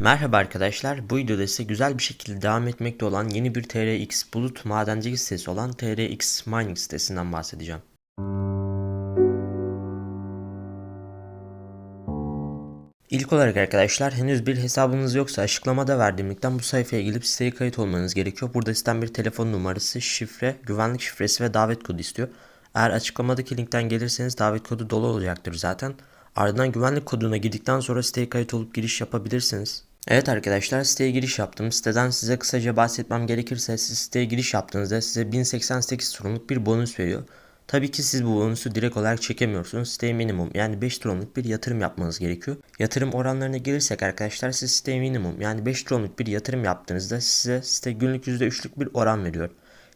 Merhaba arkadaşlar, bu videoda size güzel bir şekilde devam etmekte olan yeni bir TRX bulut madencilik sitesi olan TRX Mining sitesinden bahsedeceğim. İlk olarak arkadaşlar henüz bir hesabınız yoksa açıklamada verdiğim linkten bu sayfaya gelip siteye kayıt olmanız gerekiyor. Burada sizden bir telefon numarası, şifre, güvenlik şifresi ve davet kodu istiyor. Eğer açıklamadaki linkten gelirseniz davet kodu dolu olacaktır zaten. Ardından güvenlik koduna girdikten sonra siteye kayıt olup giriş yapabilirsiniz. Evet arkadaşlar siteye giriş yaptım. Siteden size kısaca bahsetmem gerekirse siz siteye giriş yaptığınızda size 1088 turumluk bir bonus veriyor. Tabii ki siz bu bonusu direkt olarak çekemiyorsunuz. Siteye minimum yani 5 tronluk bir yatırım yapmanız gerekiyor. Yatırım oranlarına gelirsek arkadaşlar siz siteye minimum yani 5 tronluk bir yatırım yaptığınızda size site günlük %3'lük bir oran veriyor.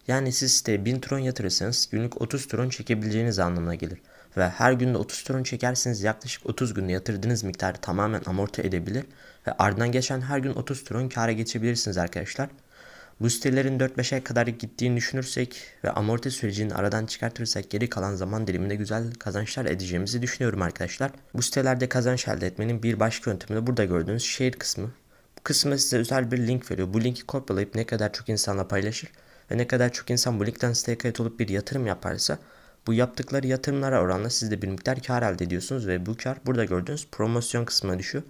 Yani siz siteye 1000 tron yatırırsanız günlük 30 tron çekebileceğiniz anlamına gelir. Ve her günde 30 tron çekerseniz yaklaşık 30 günde yatırdığınız miktarı tamamen amorti edebilir. Ve ardından geçen her gün 30 tron kâra geçebilirsiniz arkadaşlar. Bu sitelerin 4-5 ay kadar gittiğini düşünürsek ve amorti sürecini aradan çıkartırsak geri kalan zaman diliminde güzel kazançlar edeceğimizi düşünüyorum arkadaşlar. Bu sitelerde kazanç elde etmenin bir başka yöntemi de burada gördüğünüz share kısmı. Bu kısmı size özel bir link veriyor. Bu linki kopyalayıp ne kadar çok insanla paylaşır ve ne kadar çok insan bu linkten siteye kayıt olup bir yatırım yaparsa bu yaptıkları yatırımlara oranla siz de bir miktar kar elde ediyorsunuz ve bu kar burada gördüğünüz promosyon kısmına düşüyor.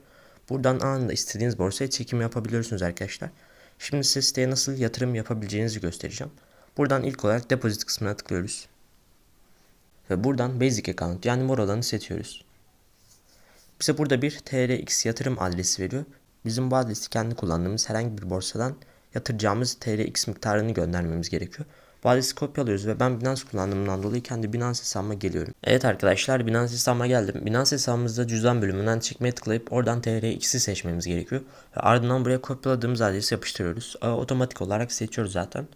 Buradan anında istediğiniz borsaya çekim yapabiliyorsunuz arkadaşlar. Şimdi size siteye nasıl yatırım yapabileceğinizi göstereceğim. Buradan ilk olarak depozit kısmına tıklıyoruz. Ve buradan basic account yani mor olanı seçiyoruz. Bize burada bir TRX yatırım adresi veriyor. Bizim bu adresi kendi kullandığımız herhangi bir borsadan yatıracağımız TRX miktarını göndermemiz gerekiyor. Bu kopyalıyoruz ve ben Binance kullandığımdan dolayı kendi Binance hesabıma geliyorum. Evet arkadaşlar Binance hesabıma geldim. Binance hesabımızda cüzdan bölümünden çıkmaya tıklayıp oradan TRX'i seçmemiz gerekiyor. Ve ardından buraya kopyaladığımız adresi yapıştırıyoruz. Otomatik olarak seçiyoruz zaten.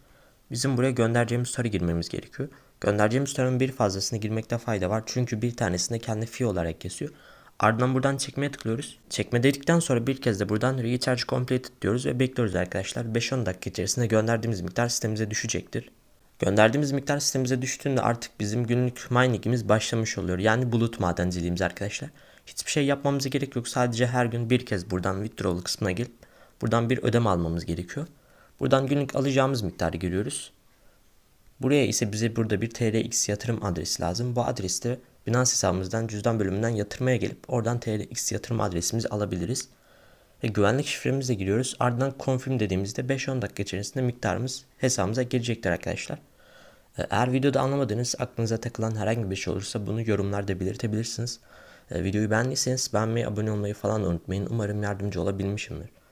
Bizim buraya göndereceğimiz tutarı girmemiz gerekiyor. Göndereceğimiz tutarın bir fazlasını girmekte fayda var. Çünkü bir tanesini kendi fee olarak kesiyor. Ardından buradan çekmeye tıklıyoruz. Çekme dedikten sonra bir kez de buradan recharge completed diyoruz ve bekliyoruz arkadaşlar. 5-10 dakika içerisinde gönderdiğimiz miktar sistemimize düşecektir. Gönderdiğimiz miktar sistemimize düştüğünde artık bizim günlük miningimiz başlamış oluyor. Yani bulut madenciliğimiz arkadaşlar. Hiçbir şey yapmamıza gerek yok. Sadece her gün bir kez buradan withdrawal kısmına gelip buradan bir ödeme almamız gerekiyor. Buradan günlük alacağımız miktarı giriyoruz. Buraya ise bize burada bir TRX yatırım adresi lazım. Bu adreste Binance hesabımızdan cüzdan bölümünden yatırmaya gelip oradan TRX yatırım adresimizi alabiliriz. Ve güvenlik şifremize giriyoruz. Ardından confirm dediğimizde 5-10 dakika içerisinde miktarımız hesabımıza girecektir arkadaşlar. Eğer videoda anlamadığınız aklınıza takılan herhangi bir şey olursa bunu yorumlarda belirtebilirsiniz. Videoyu beğendiyseniz beğenmeyi, abone olmayı falan unutmayın. Umarım yardımcı olabilmişimdir.